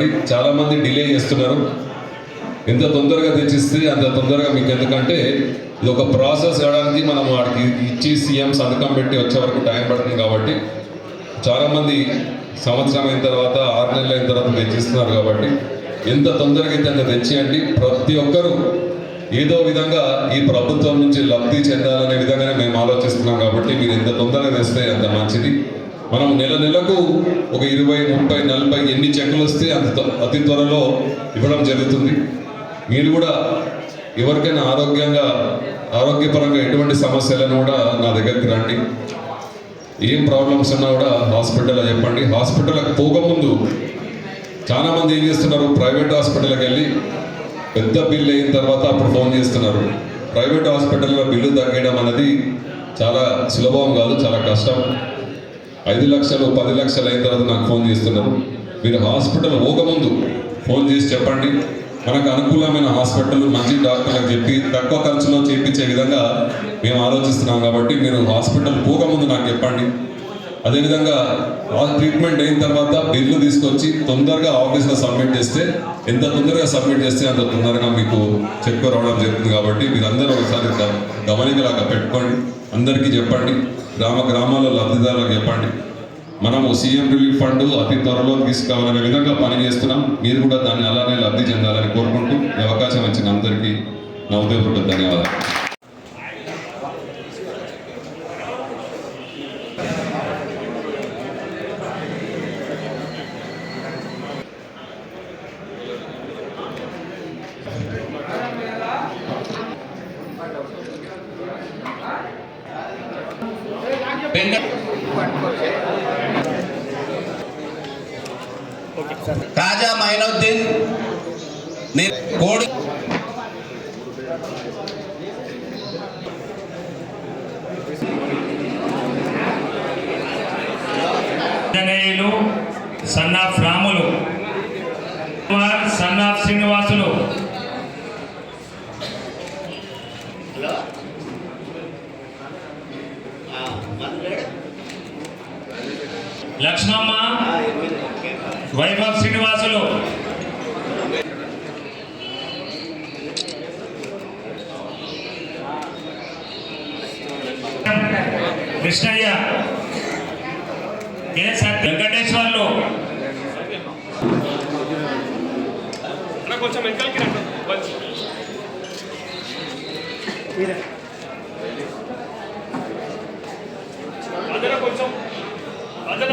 చెప్పండి చాలామంది డిలే చేస్తున్నారు. ఎంత తొందరగా తెచ్చిస్తే అంత తొందరగా మీకు ఎందుకంటే ఇది ఒక ప్రాసెస్ కావడానికి మనం వాడికి ఇచ్చి సీఎం సంతకం పెట్టి వచ్చే వరకు టైం పడుతుంది కాబట్టి చాలామంది సంవత్సరం అయిన తర్వాత ఆరు నెలలు అయిన తర్వాత తెచ్చిస్తున్నారు కాబట్టి ఎంత తొందరగా అయితే అంత తెచ్చియండి. ప్రతి ఒక్కరూ ఏదో విధంగా ఈ ప్రభుత్వం నుంచి లబ్ధి చెందాలనే విధంగానే మేము ఆలోచిస్తున్నాం కాబట్టి మీరు ఎంత తొందరగా తెస్తే అంత మంచిది. మనం నెల నెలకు ఒక ఇరవై ముప్పై నలభై ఎన్ని చెక్కులు వస్తే అంత అతి త్వరలో ఇవ్వడం జరుగుతుంది. మీరు కూడా ఎవరికైనా ఆరోగ్యంగా ఆరోగ్యపరంగా ఎటువంటి సమస్యలను కూడా నా దగ్గరికి రండి. ఏం ప్రాబ్లమ్స్ ఉన్నా కూడా హాస్పిటల్లో చెప్పండి. హాస్పిటల్కి పోకముందు చాలా మంది ఏం చేస్తున్నారు? ప్రైవేట్ హాస్పిటల్కి వెళ్ళి పెద్ద బిల్ అయిన తర్వాత అప్పుడు ఫోన్ చేస్తున్నారు. ప్రైవేట్ హాస్పిటల్లో బిల్లు తగ్గడం అనేది చాలా సులభం కాదు చాలా కష్టం. ఐదు లక్షలు పది లక్షలు అయిన తర్వాత నాకు ఫోన్ చేస్తున్నారు. మీరు హాస్పిటల్ పోకముందు ఫోన్ చేసి చెప్పండి. మనకు అనుకూలమైన హాస్పిటల్ మంచి డాక్టర్లకు చెప్పి తక్కువ ఖర్చులో చేయించే విధంగా మేము ఆలోచిస్తున్నాం కాబట్టి మీరు హాస్పిటల్ పోకముందు నాకు చెప్పండి. అదేవిధంగా ట్రీట్మెంట్ అయిన తర్వాత బిల్లు తీసుకొచ్చి తొందరగా ఆఫీస్లో సబ్మిట్ చేస్తే ఎంత తొందరగా సబ్మిట్ చేస్తే అంత తొందరగా మీకు చెక్ రావడం జరుగుతుంది కాబట్టి మీరందరూ ఒకసారి గమనికలాగా పెట్టుకోండి. అందరికీ చెప్పండి. గ్రామ గ్రామాల్లో లబ్ధిదారులకు చెప్పండి. మనము సీఎం రిలీఫ్ ఫండ్ అతి త్వరలో తీసుకురావాలనే విధంగా పనిచేస్తున్నాం. మీరు కూడా దాన్ని అలానే లబ్ధి చెందాలని కోరుకుంటూ ఈ అవకాశం ఇచ్చిన అందరికీ నా ఉదయపూర్వక ధన్యవాదాలు. తాజా మైనుద్దీన్ ని- Kodi son of Ramulu. Kumar son of Srinivas Lakshmamma Vaibhav Srinivasulu. Krishnayya ఏ సత్. వెంకటేశ్వర్లు. కొంచెం వెనకాలకి రండి. కొంచెం భజన